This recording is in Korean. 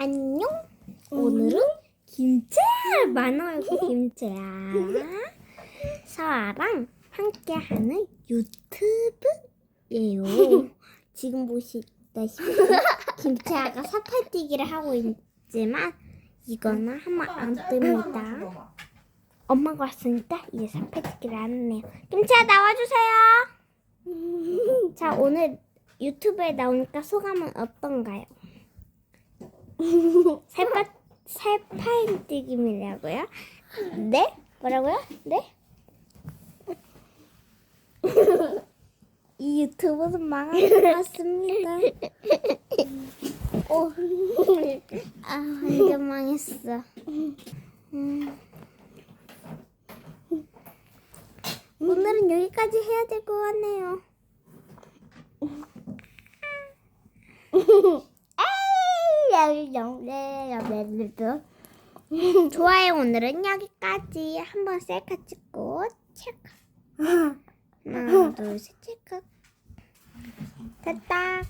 안녕. 오늘은 김채 만화의 김채야. 서아랑 함께하는 유튜브예요. 지금 보시다시피 김채아가 사팔뛰기를 하고 있지만 이거는 하면 안 됩니다. 엄마가 왔으니까 이제 사팔뛰기를 하네요. 김채아 나와주세요. 자 오늘 유튜브에 나오니까 소감은 어떤가요? 살파 살팔뛰기이라고요? 네? 뭐라고요? 네? 이 유튜브는 망할 것 같습니다. 오, 아 완전 망했어. 음. 오늘은 여기까지 해야 될 것 같네요. 좋아요. 오늘은 여기까지. 한번 셀카 찍고 체크. 하나 둘셋 체크. 됐다